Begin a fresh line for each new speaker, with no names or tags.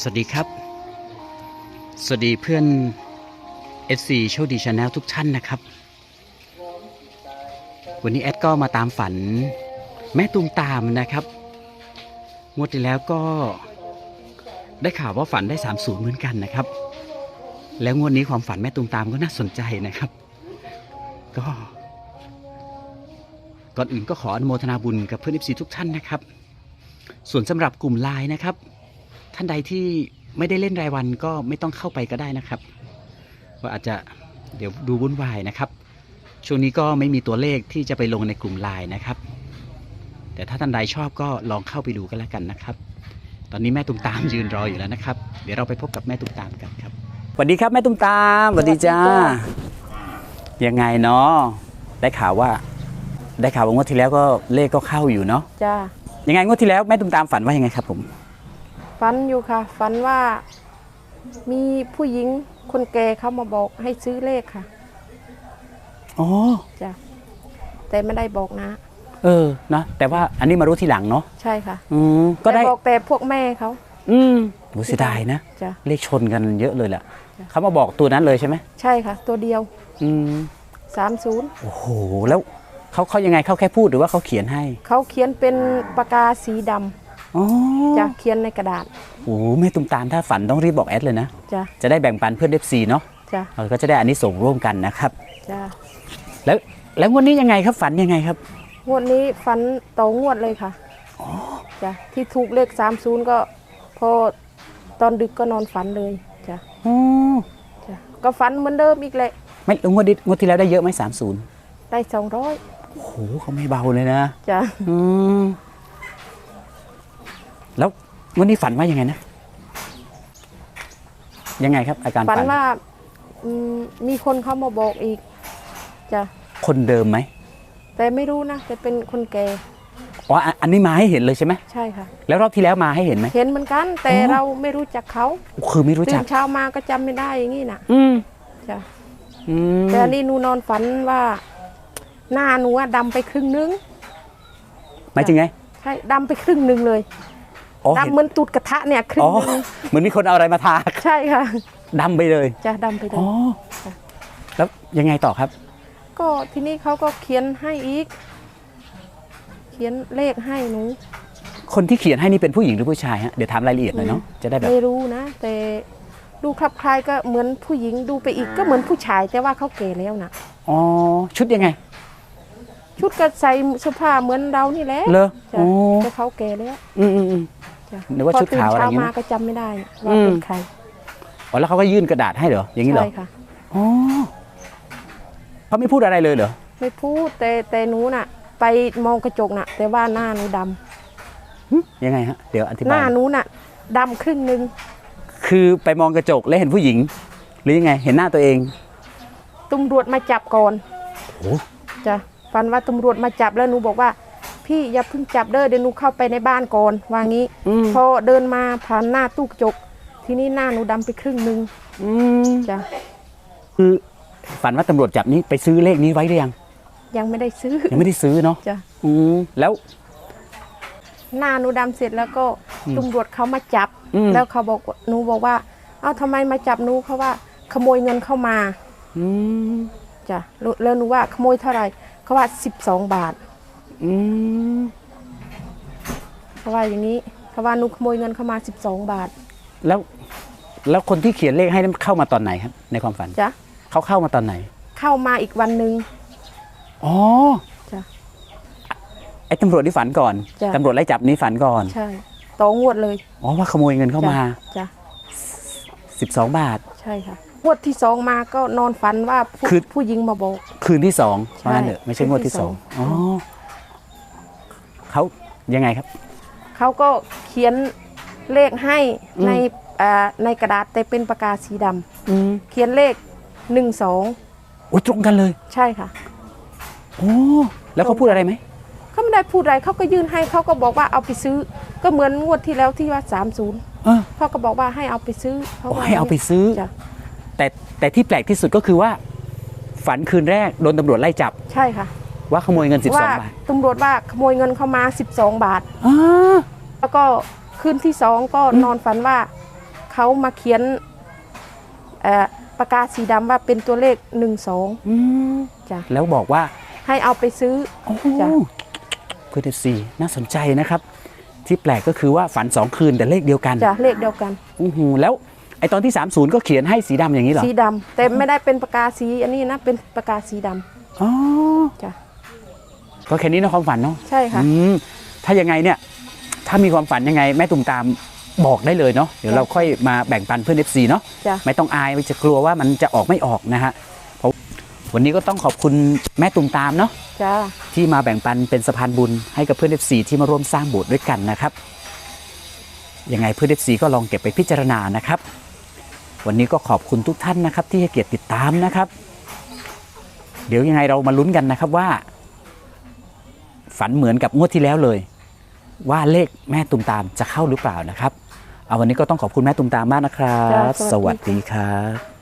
สวัสดีครับ สวัสดีเพื่อน FC โชคดีชาแนลทุกท่านนะครับ วันนี้แอดก็มาตามฝัน แม่ตูมตามนะครับงวดที่แล้วก็ได้ข่าวว่าฝันได้ 30 เหมือนกันนะครับ แล้วงวดนี้ความฝันแม่ตูมตามก็น่าสนใจนะครับ ก็ก่อนอื่นก็ขออนุโมทนาบุญกับเพื่อน FC ทุกท่านนะครับ ส่วนสำหรับกลุ่มไลน์นะครับ ท่านใดที่ไม่ได้เล่นรายวันก็ไม่ต้องเข้าไปก็ได้นะครับ ว่าอาจจะเดี๋ยวดูวุ่นวายนะครับ ช่วงนี้ก็ไม่มีตัวเลขที่จะไปลงในกลุ่มไลน์นะครับ แต่ถ้าท่านใดชอบก็ลองเข้าไปดูกันแล้วกันนะครับ ตอนนี้แม่ตุ้มตามยืนรออยู่แล้วนะครับ เดี๋ยวเราไปพบกับแม่ตุ้มตามกันครับสวัสดีครับแม่ตุ้มตามสวัสดีจ้า
สวัสดีจ้
ยังไงเนาะได้ข่าวว่า ได้ข่าวว่างวดที่แล้วก็เลขก็เข้าอยู่เนาะ
จ้า
ยังไงงวดที่แล้วแม่ตุ้มตามฝันว่ายังไงครับผม
ฝันอยู่ค่ะ ฝันว่ามีผู้หญิงคนแก่เขามาบอกให้ซื้อเลขค่ะ
อ๋อ
จ้าแต่ไม่ได้บอกนะ
เออ นะ แต่ว่าอันนี้มารู้ทีหลังเนาะ
ใช่ค่ะ
อืมก็ได้
แต่บอกแต่พวกแม่เขา
อืมโหเสียดายนะ
จ้า
เลขชนกันเยอะเลยแหละ
จ้ะ
เขามาบอกตัวนั้นเลยใช่ไหม
ใช่ค่ะ ตัวเดียว
อืม
30
โอ้โห แล้วเขาเขายังไงเขาแค่พูดหรือว่าเขาเขียนให้
เขาเขียนเป็นปากกาสีดำ
อ๋อ
จ้ะเขียนในกระดาษ
โอ้โหแม่ตุ้มตามถ้าฝันต้องรีบบอกแอดเลยนะ
จ้ะ
จะได้แบ่งปันเพื่อนเอฟซีเนาะ
จ้ะ
เราก็จะได้อันนี้ส่งส์ร่วมกันนะครับ
จ้ะ
แล้วแล้วงวันนี้ยังไงครับฝันยังไงครับ
งวดนี้ฝันต่องวดเลยค่ะจ้ะที่ถูกเลข30ก็พอตอนดึกก็นอนฝันเลยจ้ะ
อ๋อ
จ้ะก็ฝันเหมือนเดิมอีกแหละ
ไม่แล้วงวดนี้งวดที่แล้วได้เยอะไหมสามศูนย์
ได้สองร้อย
โอ้โหเขาไม่เบาเลยนะ
จ้ะ
อืม แล้วงวันนี้ฝันว่ายังไงนะ ยังไงครับ อาการ
ฝั
ฝั
น
น
ว่าอืมมีคนเขามาบอกอีกจ้ะ
คนเดิมไหม
แต่ไม่รู้นะแต่เป็นคนแก่
อ๋ออะอันนี้มาให้เห็นเลยใช่ไหม
ใช่ค่ะ
แล้วรอบที่แล้วมาให้เห็นไหม
เห็นเหมือนกันแต่
อ๋อ
เราไม่รู้จักเขา
คือไม่รู้
ตื่
จัก
นเช้ามาก็จำไม่ได้อย่างนี้นะ
อืม
จ้ะ
อืม
แต่อันนี้หนูนอนฝันว่า หน้าหนูอะดำไปครึ่งนึง
หมายถึงไง
ใช่ดำไปครึ่งนึงเลย
อ๋อ
ดำ
เห็น
เหมือนตูดกระทะเนี่ยครึ่
อ๋
ง
อ
นึง
เหมือนมีคนเอาอะไรมาทา
ใช่ค่ะ
ดำไปเลย
จ้ะดำไปเล
อ๋
ย
อแล้วยังไงต่อครับ
ก็ทีนี้เขาก็เขียนให้อีก เขียนเลขให้หนู
คนที่เขียนให้นี่เป็นผู้หญิงหรือผู้ชายฮะเดี๋ยวถามรายละเอียดหน่อยเนาะจะได้แบบ
ไม่รู้นะ แต่ดูคลับคล้ายก็เหมือนผู้หญิงดูไปอีกก็เหมือนผู้ชาย แต่ว่าเขาเก๋แล้วนะ
อ๋อชุดยังไง
ชุดก็ใส่เสื้อผ้าเหมือนเรานี่แหละ
เลอ
จ้ะ
โอ้
แต่เขาเก๋แล้ว
อืมอืมอืม
จ้ะ
นึกว่า
พ
ชุดขาวอะไรอย่างงี้
ตื่น
นะ
เช้ามาก็จำไม่ได้ว่า
อืม
เป็นใคร
อ๋อแล้วเขาก็ยื่นกระดาษให้เหรออย่างนี้เหรอ
ใช่ค่ะ
อ๋อเขาไม่พูดอะไรเลยเหรอ
ไม่พูดแต่แต่หนูน่ะ ไปมองกระจกน่ะ แต่ว่าหน้าหนูดำ
หึยังไงฮะเดี๋ยวอธิ
ห
บา
น้ายหนูน่ะดำครึ่งหนึง
คือไปมองกระจกแล้วเห็นผู้หญิง หรือยังไง เห็นหน้าตัวเอง
ตำรวจมาจับก่อน
โอ้
จ้ะฟันว่าตำรวจมาจับแล้วหนูบอกว่า พี่อย่าเพิ่งจับเด้อเดี๋ยวหนูเข้าไปในบ้านก่อนว่างี้
อืม
พอเดินมาผ่านหน้าตู้กระจก ทีนี้หน้าหนูดำไปครึ่งหนึง
อืม
จ้ะ
คือฝันว่าตำรวจจับนี้ไปซื้อเลขนี้ไว้หรือยัง
ยังไม่ได้ซื้อ
ยังไม่ได้ซื้อเนาะ
จ้ะ
อืมแล้ว
หน้าหนูดำเสร็จแล้วก็ตำรวจเขามาจับ
อืม
แล้วเขาบอกว่าหนูบอกว่า เอ้าทำไมมาจับหนูเขาว่าขโมยเงินเข้ามา
อืม
จ้ะแล้วแล้วหนูว่าขโมยเท่าไหร่เขาว่า 12 บาท
อืม
เขาว่าอย่างนี้เขาว่าหนูขโมยเงินเข้ามา 12 บาท
แล้วแล้วคนที่เขียนเลขให้นั้นเข้ามาตอนไหนครับ ในความฝัน
จ้ะ
เขาเข้ามาตอนไหน
เข้ามาอีกวันหนึ่ง
อ๋อ
จ้ะ
ไอ้ตำรวจที่ฝันก่อน
จ้ะ
ตำรวจไล่จับนี้ฝันก่อน
ใช่ต่องวดเลย
อ๋อว่าขโมยเงินเข้ามา
จ้ะ
12 บาท
ใช่ค่ะงวดที่สองมาก็นอนฝันว่าผู้
คือ
ผู้หญิงมาบอก
คืนที่สอง
ใช่
ว่างั้นเถอะไม่ใช่งวดที่
คืนที่
ส
ส
อ
องง
อ๋อ เขายังไงครับ
เขาก็เขียนเลขให้
อืม
ในอ่าในกระดาษแต่เป็นปากกาสีดำ
อืม
เขียนเลขหนึ่งสอง
โอ้ยตรงกันเลย
ใช่ค่ะ
โอ้แล้วเขาพูดอะไรไหม
เขาไม่ได้พูดอะไรเขาก็ยื่นให้เขาก็บอกว่าเอาไปซื้อ ก็เหมือนงวดที่แล้วที่ว่า30
เออ
เขาก็บอกว่าให้เอาไปซื้อเขา
โอ้
ว่า
ให้เอาไปซื้อ
จ้ะ
แต่แต่ที่แปลกที่สุดก็คือว่า ฝันคืนแรกโดนตำรวจไล่จับ
ใช่ค่ะ
ว่าขโมยเงิน 12
ว่า
บาท
ตำรวจว่าขโมยเงินเข้ามา 12 บาท
อ๋อ
แล้วก็คืนที่สองก็นอนฝันว่าเขามาเขียนเอ่อปากกาสีดำว่าเป็นตัวเลขหนึ่งสอง
อืม
จ้ะ
แล้วบอกว่า
ให้เอาไปซื้อ
โอ้
จ้ะ
เพื่อนเอฟซีน่าสนใจนะครับ ที่แปลกก็คือว่าฝันสองคืนแต่เลขเดียวกัน
จ้ะเลขเดียวกัน
อู้หูแล้วไอตอนที่ 30 ก็เขียนให้สีดำอย่างนี้เหรอ
สีดำแต่ไม่ได้เป็นปากกาสีอันนี้นะเป็นปากกาสีดำ
อ๋อ
จ้ะ
ก็แค่นี้นะความฝันเนาะ
ใช่ค่ะ
อืมถ้ายังไงเนี่ยถ้ามีความฝันยังไงแม่ตุ่มตามบอกได้เลยเนาะเดี๋ยว
จ้ะ
เราค่อยมาแบ่งปันเพื่อน FC เนาะ
จ้ะ
ไม่ต้องอายไม่จะกลัวว่ามันจะออกไม่ออกนะฮะเพราะวันนี้ก็ต้องขอบคุณแม่ตุ่มตามเนาะ
จ้ะ
ที่มาแบ่งปันเป็นสะพานบุญให้กับเพื่อน FC ที่มาร่วมสร้างโบสถ์ด้วยกันนะครับยังไงเพื่อน FC ก็ลองเก็บไปพิจารณานะครับ วันนี้ก็ขอบคุณทุกท่านนะครับ ที่ให้เกียรติติดตามนะครับ เดี๋ยวยังไงเรามาลุ้นกันนะครับว่า ฝันเหมือนกับงวดที่แล้วเลย ว่าเลขแม่ตุมตามจะเข้าหรือเปล่านะครับ เอาวันนี้ก็ต้องขอบคุณแม่ตุมตามมากนะครับ
จ้ะ
ส
สวั
วัส
สดี
ดีครับ